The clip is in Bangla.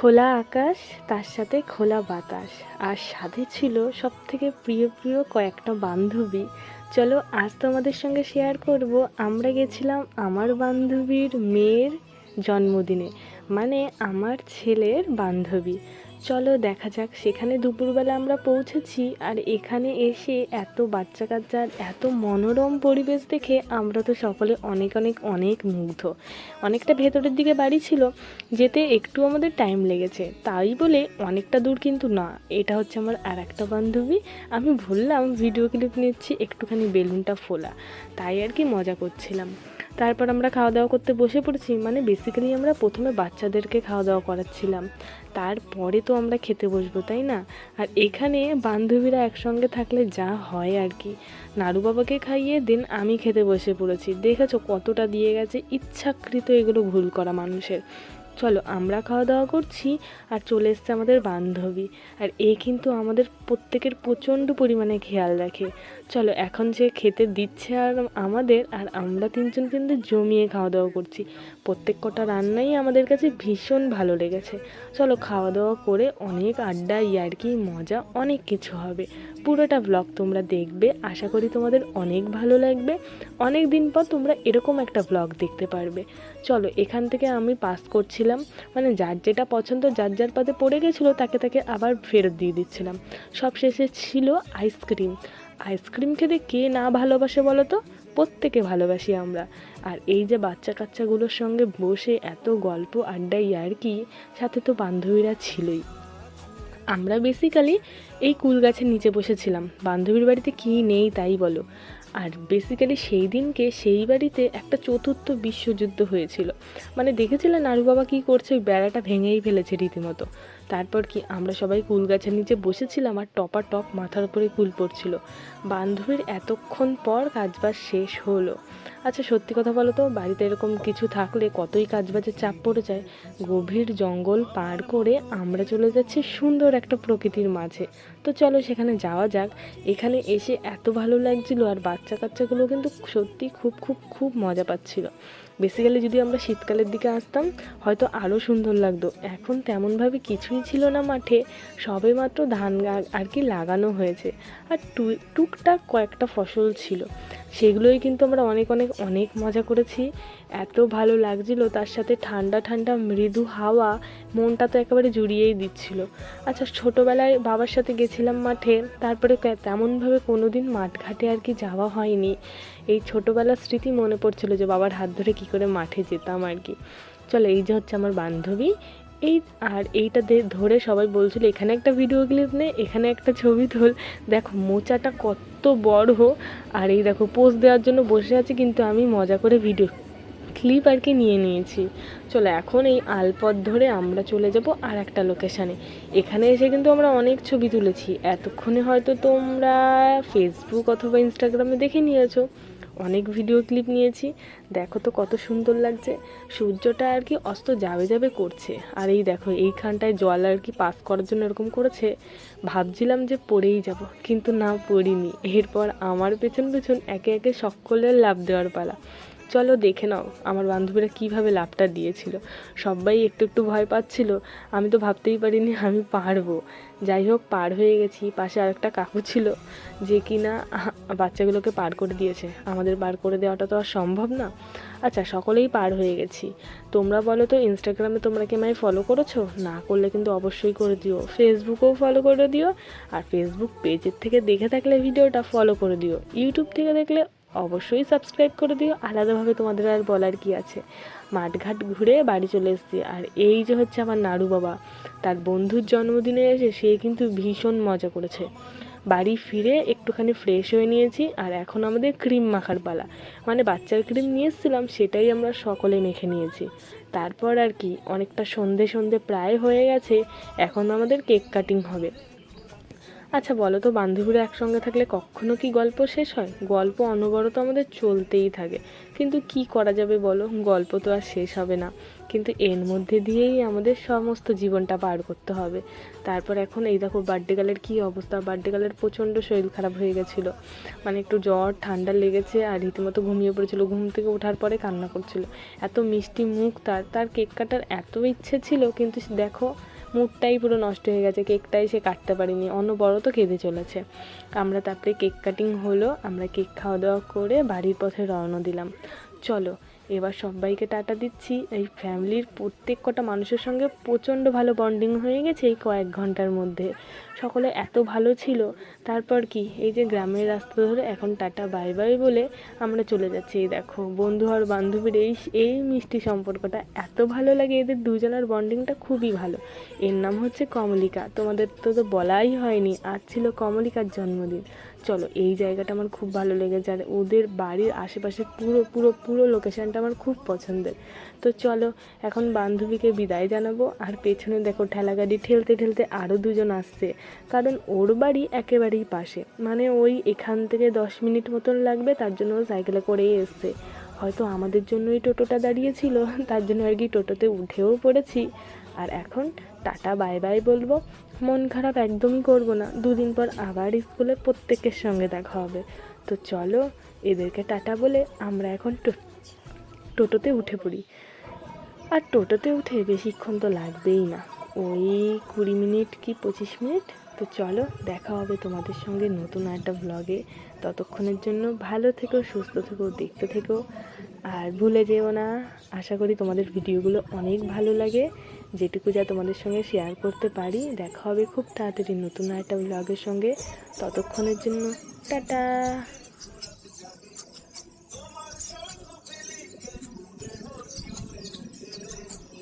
খোলা আকাশ, তার সাথে খোলা বাতাস। আর সাথে ছিল সব থেকে প্রিয় প্রিয় কয়েকটা বান্ধবী। চলো আজ তোমাদের সঙ্গে শেয়ার করব, আমরা গেছিলাম আমার বান্ধবীর মেয়ের জন্মদিনে। মানে আমার ছেলের বান্ধবী। চলো দেখা যাক, সেখানে দুপুরবেলা আমরা পৌঁছেছি আর এখানে এসে এত বাচ্চা কাচ্চার এত মনোরম পরিবেশ দেখে আমরা তো সকলে অনেক অনেক অনেক মুগ্ধ। অনেকটা ভেতরের দিকে বাড়ি ছিল, যেতে একটু আমাদের টাইম লেগেছে। তাই বলে অনেকটা দূর কিন্তু না, এটা হচ্ছে আমার আর একটা বান্ধবী। আমি বললাম, ভিডিও ক্লিপ নিচ্ছি, একটুখানি বেলুনটা ফোলা। তাই আর কি মজা করছিলাম। তারপর আমরা খাওয়া দাওয়া করতে বসে পড়েছি। মানে বেসিক্যালি আমরা প্রথমে বাচ্চাদেরকে খাওয়া দাওয়া করাচ্ছিলাম। তারপরে তো আমরা খেতে বসবো, তাই না? আর এখানে বান্ধবীরা একসঙ্গে থাকলে যা হয় আর কি। নারু বাবাকে খাইয়ে দেন, আমি খেতে বসে পড়েছি। দেখেছ কতটা দিয়ে গেছে? ইচ্ছাকৃত এগুলো ভুল করা মানুষের। চলো আমরা খাওয়া দাওয়া করছি আর চলে এসছে আমাদের বান্ধবী। আর এ কিন্তু আমাদের প্রত্যেকের প্রচণ্ড পরিমাণে খেয়াল রাখে। চলো এখন যে খেতে দিচ্ছে আর আমাদের, আর আমরা তিনজন কিন্তু জমিয়ে খাওয়া দাওয়া করছি। প্রত্যেক কটা রান্নাই আমাদের কাছে ভীষণ ভালো লেগেছে। চলো খাওয়া দাওয়া করে অনেক আড্ডা ইয়ার্কি মজা অনেক কিছু হবে। পুরোটা ব্লগ তোমরা দেখবে। আশা করি তোমাদের অনেক ভালো লাগবে। অনেক দিন পর তোমরা এরকম একটা ব্লগ দেখতে পারবে। চলো, এখান থেকে আমি পাস করছিলাম। মানে যার যেটা পছন্দ, যার যার পাতে পড়ে গেছিল, তাকে তাকে আবার ফেরত দিয়ে দিচ্ছিলাম। সব শেষে ছিল আইসক্রিম আইসক্রিম খেতে কে না ভালোবাসে বলো তো? প্রত্যেকে ভালোবাসি আমরা। আর এই যে বাচ্চা কাচ্চাগুলোর সঙ্গে বসে এত গল্প আড্ডা ইয়ার্কি সাথে তো বান্ধবীরা ছিলই। আমরা বেসিক্যালি এই কুল গাছের নিচে বসেছিলাম। বান্ধবীর বাড়িতে কী নেই তাই বলো। আর বেসিক্যালি সেই দিনকে সেই বাড়িতে একটা চতুর্থ বিশ্বযুদ্ধ হয়েছিল। মানে দেখেছিলেন নারু বাবা কী করছে? ওই বেড়াটা ভেঙেই ফেলেছে রীতিমতো। তারপর কি আমরা সবাই কুল গাছের নিচে বসেছিলাম আর টপা টপ মাথার উপরে কুল পড়ছিল। বান্ধবীর এতক্ষণ পর কাজবাজ শেষ হলো। আচ্ছা সত্যি কথা বলো তো, বাড়িতে এরকম কিছু থাকলে কতই কাজবাজের চাপ পড়ে যায়? গভীর জঙ্গল পার করে আমরা চলে যাচ্ছি সুন্দর একটা প্রকৃতির মাঝে। তো চলো সেখানে যাওয়া যাক। এখানে এসে এত ভালো লাগছিল আর বাচ্চা কাচ্চাগুলো কিন্তু সত্যি খুব খুব খুব মজা পাচ্ছিল। বেসিক্যালি যদি আমরা শীতকালের দিকে আসতাম, হয়তো আরও সুন্দর লাগতো। এখন তেমনভাবে কিছুই ছিল না মাঠে, সবে মাত্র ধান আর কি লাগানো হয়েছে। আর টুকটাক কয়েকটা ফসল ছিল। সেগুলোই কিন্তু আমরা অনেক অনেক অনেক মজা করেছি। এত ভালো লাগছিল, তার সাথে ঠান্ডা ঠান্ডা মৃদু হাওয়া মনটা তো একেবারে জুড়িয়েই দিচ্ছিল। আচ্ছা ছোটোবেলায় বাবার সাথে গেছিলাম মাঠে, তারপরে তেমনভাবে কোনো দিন মাঠঘাটে আর কি যাওয়া হয়নি। এই ছোটোবেলার স্মৃতি মনে পড়ছিল যে বাবার হাত ধরে কী করে মাঠে যেতাম আর কি। চলো এই যে হচ্ছে আমার বান্ধবী। এই আর এইটা ধরে সবাই বলছিল, এখানে একটা ভিডিও ক্লিপ নে, এখানে একটা ছবি তোল। দেখো, মোচাটা কত বড় আর এই দেখো পোজ দেওয়ার জন্য বসে আছে, কিন্তু আমি মজা করে ভিডিও ক্লিপ আর কি নিয়ে নিয়েছি। চলো এখন এই আলপথ ধরে আমরা চলে যাব আর একটা লোকেশানে এখানে এসে কিন্তু আমরা অনেক ছবি তুলেছি। এতক্ষণে হয়তো তোমরা ফেসবুক অথবা ইনস্টাগ্রামে দেখে নিয়েছো। অনেক ভিডিও ক্লিপ নিয়েছি। দেখো তো কত সুন্দর লাগছে। সূর্যটা আর কি অস্ত যাবে যাবে করছে। আর এই দেখো, এইখানটায় জল আর কি পাস করার জন্য এরকম করেছে। ভাবছিলাম যে পড়েই যাব, কিন্তু না, পড়িনি। এরপর আমার পেছন পেছন একে একে সকলের লাভ দেওয়ার পালা। চলো দেখে নাও আমার বান্ধবীরা কীভাবে লাভটা দিয়েছিল। সবাই একটু একটু ভয় পাচ্ছিল আমি তো ভাবতেই পারিনি আমি পারব। যাই হোক পার হয়ে গেছি পাশে আরেকটা কাকু ছিল যে কিনা আহ, বাচ্চাগুলোকে পার করে দিয়েছে। আমাদের পার করে দেওয়াটা তো আর সম্ভব না। আচ্ছা সকলেই পার হয়ে গেছি। তোমরা বলো তো ইনস্টাগ্রামে তোমরা কি আমায় ফলো করেছ? না করলে কিন্তু অবশ্যই করে দিও। ফেসবুকেও ফলো করে দিও আর ফেসবুক পেজের থেকে দেখে থাকলে ভিডিওটা ফলো করে দিও। ইউটিউব থেকে দেখলে অবশ্যই সাবস্ক্রাইব করে দিও। আলাদাভাবে তোমাদের আর বলার কি আছে? মাঠঘাট ঘুরে বাড়ি চলে এসেছি। আর এই যে হচ্ছে আমার নাড়ু বাবা, তার বন্ধুর জন্মদিনে এসে সে কিন্তু ভীষণ মজা করেছে। বাড়ি ফিরে একটুখানি ফ্রেশ হয়ে নিয়েছি আর এখন আমাদের ক্রিম মাখার পালা। মানে বাচ্চার ক্রিম নিয়ে এসেছিলাম, সেটাই আমরা সকলে মেখে নিয়েছি। তারপর আর কি, অনেকটা সন্ধে সন্ধে প্রায় হয়ে গেছে, এখন আমাদের কেক কাটিং হবে। আচ্ছা বলো তো, বান্ধবীরা একসঙ্গে থাকলে কখনো কি গল্প শেষ হয়? গল্প অনবরত আমাদের চলতেই থাকে। কিন্তু কি করা যাবে বলো? গল্প তো আর শেষ হবে না। কিন্তু এর মধ্যে দিয়েই আমাদের সমস্ত জীবনটা পার করতে হবে। তারপর এখন এই দেখো, বার্থডে গালের কী অবস্থা? বার্থডে গালের প্রচণ্ড শরীর খারাপ হয়ে গেছিল। মানে একটু জ্বর, ঠান্ডা লেগেছে আর রীতিমতো ঘুমিয়ে পড়েছিল। ঘুম থেকে ওঠার পরে কান্না করছিল। এত মিষ্টি মুখ তার তার কেক কাটার এত ইচ্ছে ছিল, কিন্তু দেখো মুডটাই পুরো নষ্ট হয়ে গেছে, কেকটাই সে কাটতে পারিনি। তো কেঁদে চলেছে। আমরা তারপরে কেক কাটিং হলো, আমরা কেক খাওয়া দাওয়া করে বাড়ির পথে রওনা দিলাম। চলো এবার সবাইকে টাটা দিচ্ছি। এই ফ্যামিলির প্রত্যেক কটা মানুষের সঙ্গে প্রচণ্ড ভালো বন্ডিং হয়ে গেছে এই কয়েক ঘণ্টার মধ্যে। সকলে এত ভালো ছিল। তারপর কি? এই যে গ্রামের রাস্তা ধরে এখন টাটা, বাই বাই বলে আমরা চলে যাচ্ছি। এই দেখো, বন্ধু আর বান্ধবীর এই এই মিষ্টি সম্পর্কটা এত ভালো লাগে। এদের দুজনের বন্ডিংটা খুবই ভালো। এর নাম হচ্ছে কমলিকা। তোমাদের তো তো বলাই হয়নি। আজ ছিল কমলিকার জন্মদিন। চলো, এই জায়গাটা আমার খুব ভালো লেগেছে। আর ওদের বাড়ির আশেপাশে পুরো পুরো পুরো লোকেশানটা আমার খুব পছন্দের। তো চলো, এখন বান্ধবীকে বিদায় জানাব। আর পেছনে দেখো ঠেলা গাড়ি ঠেলতে ঠেলতে আরও দুজন আসছে। কারণ ওর বাড়ি একেবারেই পাশে। মানে ওই এখান থেকে দশ মিনিট মতন লাগবে, তার জন্য ও সাইকেলে করেই এসছে। হয়তো আমাদের জন্যই টোটোটা দাঁড়িয়েছিল, তার জন্য আর কি টোটোতে উঠেও পড়েছি। আর এখন টাটা, বাই বাই বলব। মন খারাপ একদমই করব না। দুদিন পর আবার স্কুলে প্রত্যেকের সঙ্গে দেখা হবে। তো চলো, এদেরকে টাটা বলে আমরা এখন টোটোতে উঠে পড়ি। আর টোটোতে উঠে বেশিক্ষণ তো লাগবেই না। ওই কুড়ি মিনিট কি পঁচিশ মিনিট? তো চলো, দেখা হবে তোমাদের সঙ্গে নতুন একটা ব্লগে ততক্ষণের জন্য ভালো থেকো, সুস্থ থেকো, দেখতে থেকো। আর ভুলে যেও না, আশা করি তোমাদের ভিডিওগুলো অনেক ভালো লাগে। যেটুকু যা তোমাদের সঙ্গে শেয়ার করতে পারি। দেখা হবে খুব তাড়াতাড়ি নতুন একটা ব্লগের সঙ্গে। ততক্ষণের জন্য টাটা!